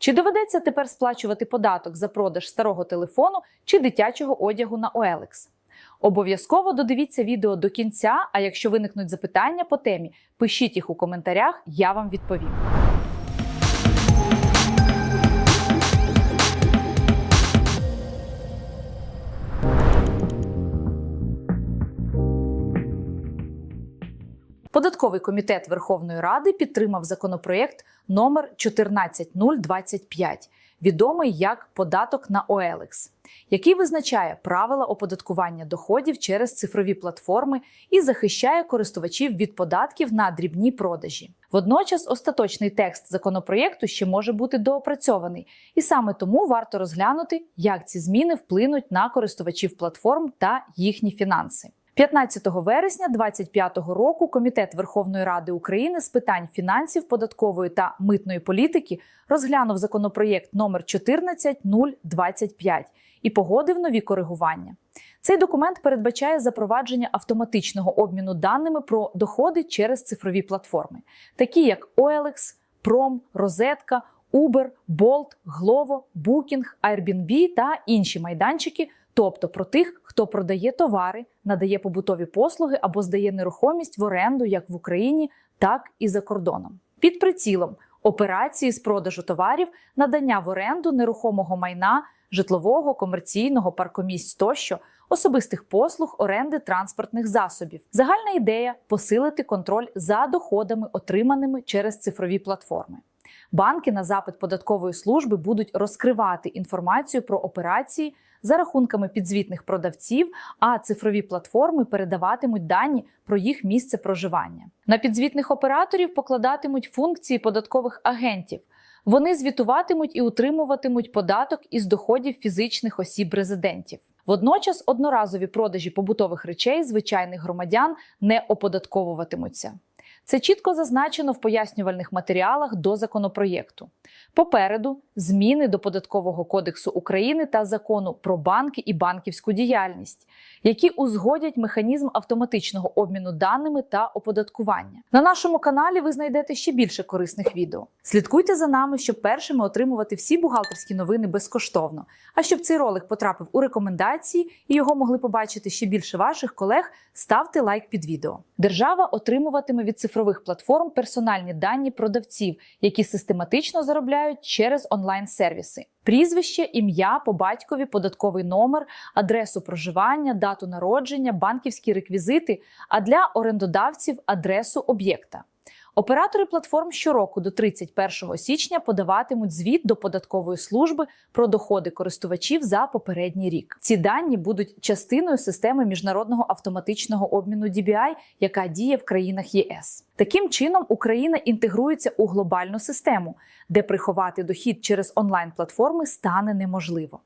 Чи доведеться тепер сплачувати податок за продаж старого телефону чи дитячого одягу на OLX? Обов'язково додивіться відео до кінця. А якщо виникнуть запитання по темі, пишіть їх у коментарях, я вам відповім. Податковий комітет Верховної Ради підтримав законопроєкт номер 14025, відомий як податок на OLX, який визначає правила оподаткування доходів через цифрові платформи і захищає користувачів від податків на дрібні продажі. Водночас остаточний текст законопроєкту ще може бути доопрацьований, і саме тому варто розглянути, як ці зміни вплинуть на користувачів платформ та їхні фінанси. 15 вересня 2025 року Комітет Верховної Ради України з питань фінансів, податкової та митної політики розглянув законопроєкт номер 14025 і погодив нові коригування. Цей документ передбачає запровадження автоматичного обміну даними про доходи через цифрові платформи, такі як OLX, Prom, Розетка, Uber, Bolt, Glovo, Booking, Airbnb та інші майданчики, тобто про тих, хто продає товари, надає побутові послуги або здає нерухомість в оренду як в Україні, так і за кордоном. Під прицілом операції з продажу товарів, надання в оренду нерухомого майна, житлового, комерційного, паркомісць тощо, особистих послуг, оренди транспортних засобів. Загальна ідея посилити контроль за доходами, отриманими через цифрові платформи. Банки на запит податкової служби будуть розкривати інформацію про операції за рахунками підзвітних продавців, а цифрові платформи передаватимуть дані про їх місце проживання. На підзвітних операторів покладатимуть функції податкових агентів. Вони звітуватимуть і утримуватимуть податок із доходів фізичних осіб резидентів. Водночас одноразові продажі побутових речей звичайних громадян не оподатковуватимуться. Це чітко зазначено в пояснювальних матеріалах до законопроєкту. Попереду зміни до податкового кодексу України та закону про банки і банківську діяльність, які узгодять механізм автоматичного обміну даними та оподаткування. На нашому каналі ви знайдете ще більше корисних відео. Слідкуйте за нами, щоб першими отримувати всі бухгалтерські новини безкоштовно. А щоб цей ролик потрапив у рекомендації і його могли побачити ще більше ваших колег, ставте лайк під відео. Держава отримуватиме від цифрових платформ персональні дані продавців, які систематично заробляють через онлайн-сервіси. Прізвище, ім'я по батькові, податковий номер, адресу проживання, дату народження, банківські реквізити, а для орендодавців адресу об'єкта. Оператори платформ щороку до 31 січня подаватимуть звіт до податкової служби про доходи користувачів за попередній рік. Ці дані будуть частиною системи міжнародного автоматичного обміну DBI, яка діє в країнах ЄС. Таким чином Україна інтегрується у глобальну систему, де приховати дохід через онлайн-платформи стане неможливо.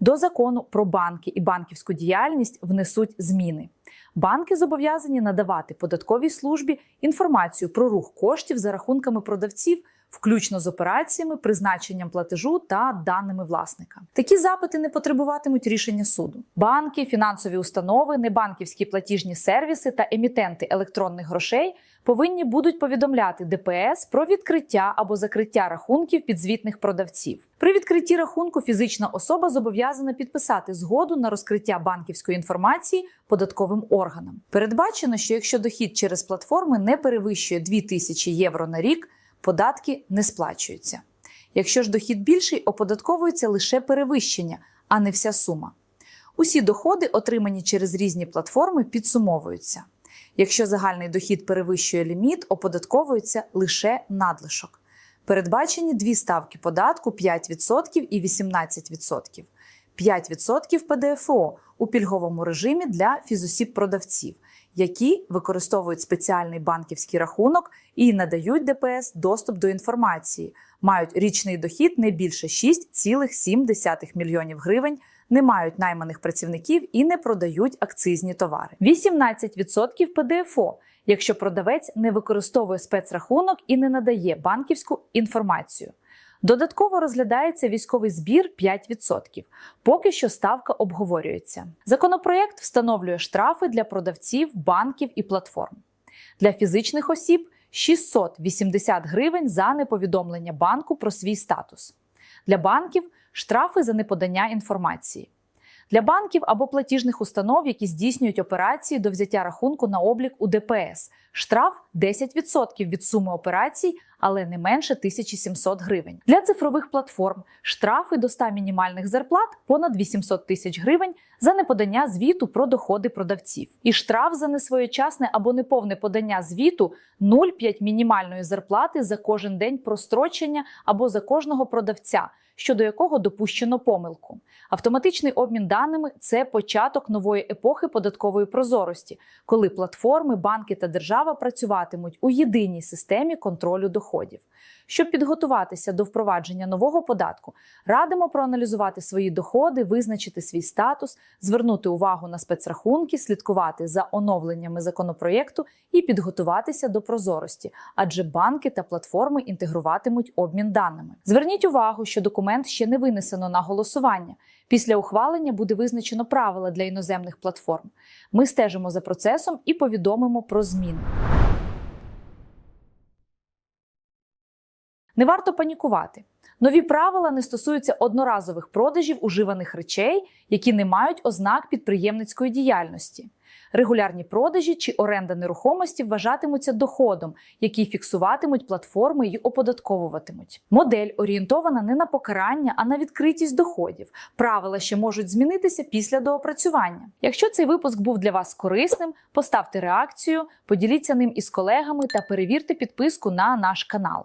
До закону про банки і банківську діяльність внесуть зміни. Банки зобов'язані надавати податковій службі інформацію про рух коштів за рахунками продавців, включно з операціями, призначенням платежу та даними власника. Такі запити не потребуватимуть рішення суду. Банки, фінансові установи, небанківські платіжні сервіси та емітенти електронних грошей повинні будуть повідомляти ДПС про відкриття або закриття рахунків підзвітних продавців. При відкритті рахунку фізична особа зобов'язана підписати згоду на розкриття банківської інформації податковим органам. Передбачено, що якщо дохід через платформи не перевищує 2000 євро на рік, податки не сплачуються. Якщо ж дохід більший, оподатковується лише перевищення, а не вся сума. Усі доходи, отримані через різні платформи, підсумовуються. Якщо загальний дохід перевищує ліміт, оподатковується лише надлишок. Передбачені дві ставки податку 5% і 18%. 5% ПДФО у пільговому режимі для фізосіб-продавців, які використовують спеціальний банківський рахунок і надають ДПС доступ до інформації, мають річний дохід не більше 6,7 мільйонів гривень, не мають найманих працівників і не продають акцизні товари. 18% ПДФО, якщо продавець не використовує спецрахунок і не надає банківську інформацію. Додатково розглядається військовий збір 5%. Поки що ставка обговорюється. Законопроєкт встановлює штрафи для продавців, банків і платформ. Для фізичних осіб 680 гривень за неповідомлення банку про свій статус. Для банків штрафи за неподання інформації. Для банків або платіжних установ, які здійснюють операції до взяття рахунку на облік у ДПС, штраф 10% від суми операцій, але не менше 1700 гривень. Для цифрових платформ штрафи до 100 мінімальних зарплат понад 800 тисяч гривень за неподання звіту про доходи продавців. І штраф за несвоєчасне або неповне подання звіту 0,5 мінімальної зарплати за кожен день прострочення або за кожного продавця, щодо якого допущено помилку. Автоматичний обмін даними це початок нової епохи податкової прозорості, коли платформи, банки та держава працюватимуть у єдиній системі контролю доходів. Щоб підготуватися до впровадження нового податку, радимо проаналізувати свої доходи, визначити свій статус, звернути увагу на спецрахунки, слідкувати за оновленнями законопроєкту і підготуватися до прозорості, адже банки та платформи інтегруватимуть обмін даними. Зверніть увагу, що документ ще не винесено на голосування. Після ухвалення буде визначено правила для іноземних платформ. Ми стежимо за процесом і повідомимо про зміни. Не варто панікувати. Нові правила не стосуються одноразових продажів уживаних речей, які не мають ознак підприємницької діяльності. Регулярні продажі чи оренда нерухомості вважатимуться доходом, який фіксуватимуть платформи і оподатковуватимуть. Модель орієнтована не на покарання, а на відкритість доходів. Правила ще можуть змінитися після доопрацювання. Якщо цей випуск був для вас корисним, поставте реакцію, поділіться ним із колегами та перевірте підписку на наш канал.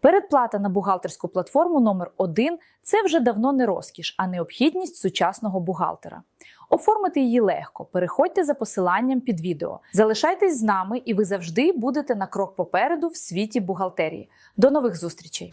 Передплата на бухгалтерську платформу номер 1 це вже давно не розкіш, а необхідність сучасного бухгалтера. Оформити її легко. Переходьте за посиланням під відео. Залишайтесь з нами, і ви завжди будете на крок попереду в світі бухгалтерії. До нових зустрічей!